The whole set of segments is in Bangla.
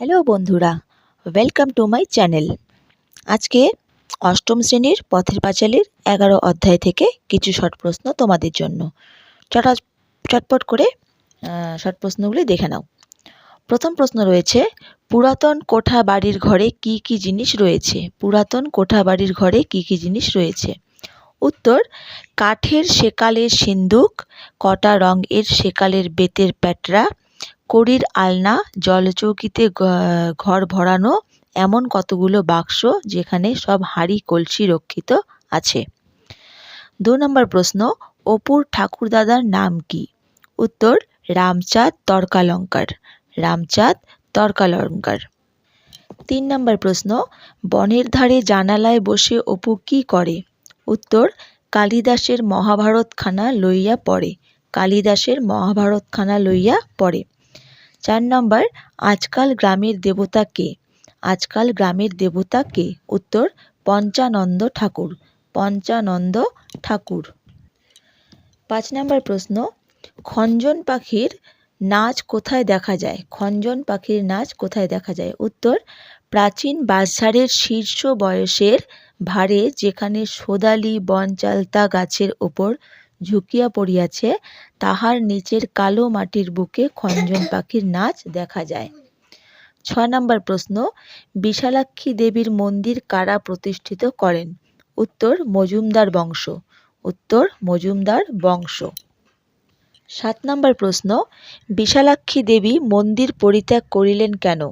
হ্যালো বন্ধুরা ওয়েলকাম টু মাই চ্যানেল আজকে অষ্টম শ্রেণির পথের পাঁচালীর এগারো অধ্যায় থেকে কিছু শর্ট প্রশ্ন তোমাদের জন্য। চটা, চটপট করে শর্ট প্রশ্নগুলি দেখে নাও। প্রথম প্রশ্ন রয়েছে, পুরাতন কোঠা বাড়ির ঘরে কি কি জিনিস রয়েছে? পুরাতন কোঠা বাড়ির ঘরে কি কি জিনিস রয়েছে? উত্তর, কাঠের সেকালের সিন্দুক, কটা রঙের সেকালের বেতের প্যাটরা কড়ির আলনা, জলচৌকিতে ঘর ভরানো, এমন কতগুলো বাক্স যেখানে সব হাঁড়ি কলসি রক্ষিত আছে? দু নম্বর প্রশ্ন, অপুর ঠাকুরদাদার নাম কি? উত্তর, রামচাঁদ তর্কালঙ্কার। রামচাঁদ তর্কালঙ্কার। তিন নম্বর প্রশ্ন, বনের ধারে জানালায় বসে অপু কি করে? উত্তর, কালিদাসের মহাভারতখানা লইয়া পড়ে। কালিদাসের মহাভারতখানা লইয়া পড়ে। চার নম্বর, আজকাল গ্রামের দেবতা কে? আজকাল গ্রামের দেবতা কে? উত্তর, পঞ্চানন্দ ঠাকুর। পঞ্চানন্দ ঠাকুর। পাঁচ নম্বর প্রশ্ন, খঞ্জন পাখির নাচ কোথায় দেখা যায়? খঞ্জন পাখির নাচ কোথায় দেখা যায়? উত্তর, প্রাচীন বাঁশঝাড়ের শীর্ষ বয়সের ভারে যেখানে সোদালি, বনচালতা গাছের ওপর ঝুঁকিয়া পড়িয়াছে, তাহার নিচের কালো মাটির বুকে খঞ্জন পাখির নাচ দেখা যায়। ছ নম্বর প্রশ্ন, বিশালাক্ষী দেবীর মন্দির কারা প্রতিষ্ঠিত করেন? উত্তর, মজুমদার বংশ। উত্তর, মজুমদার বংশ। সাত নম্বর প্রশ্ন, বিশালাক্ষী দেবী মন্দির পরিত্যাগ করিলেন কেন?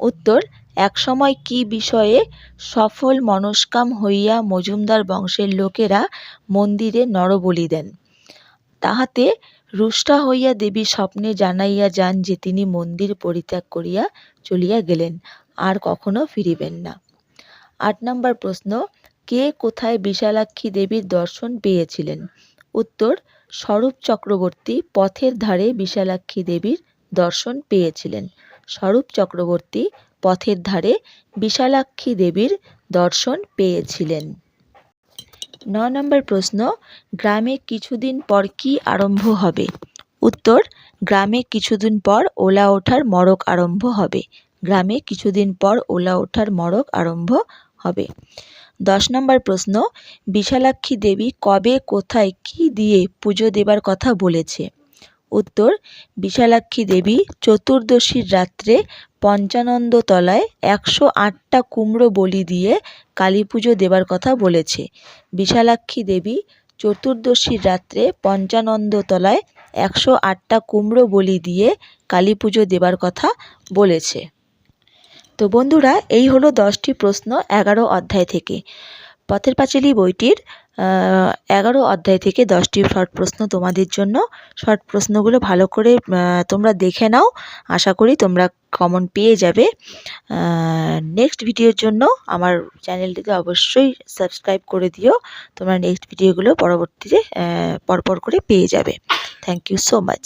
উত্তর একসময় কি বিষয়ে সফল মনস্কাম হইয়া মজুমদার বংশের লোকেরা মন্দিরে নরবলি দেন? তাহাতে রুষ্ট হইয়া দেবী স্বপ্নে জানাইয়া যান যে তিনি মন্দির পরিত্যাগ করিয়া চলিয়া গেলেন, আর কখনো ফিরিবেন না। আট নম্বর প্রশ্ন, কে কোথায় বিশালাক্ষী দেবীর দর্শন পেয়েছিলেন? উত্তর, স্বরূপ চক্রবর্তী পথের ধারে বিশালাক্ষী দেবীর দর্শন পেয়েছিলেন। স্বরূপ চক্রবর্তী পথের ধারে বিশালাক্ষী দেবীর দর্শন পেয়েছিলেন। ন নম্বর প্রশ্ন, গ্রামে কিছুদিন পর কি আরম্ভ হবে? উত্তর, গ্রামে কিছুদিন পর ওলা ওঠার মরক আরম্ভ হবে। গ্রামে কিছুদিন পর ওলা ওঠার মরক আরম্ভ হবে। দশ নম্বর প্রশ্ন, বিশালাক্ষী দেবী কবে, কোথায়, কি দিয়ে পুজো দেবার কথা বলেছে? উত্তর, বিশালাক্ষী দেবী চতুর্দশীর রাত্রে পঞ্চানন্দতলায় একশো আটটা কুমড়ো বলি দিয়ে কালী পুজো দেবার কথা বলেছে। বিশালাক্ষী দেবী চতুর্দশীর রাত্রে পঞ্চানন্দতলায় একশো আটটা কুমড়ো বলি দিয়ে কালী পুজো দেবার কথা বলেছে। তো বন্ধুরা, এই হলো দশটি প্রশ্ন এগারো অধ্যায় থেকে। পথের পাঁচালী বইটির এগারো অধ্যায় থেকে দশটি শর্ট প্রশ্ন তোমাদের জন্য। শর্ট প্রশ্নগুলো ভালো করে তোমরা দেখে নাও। আশা করি তোমরা কমন পেয়ে যাবে। নেক্সট ভিডিওর জন্য আমার চ্যানেলটিকে অবশ্যই সাবস্ক্রাইব করে দিও। তোমরা নেক্সট ভিডিওগুলো পরবর্তীতে পরপর করে পেয়ে যাবে। Thank you so much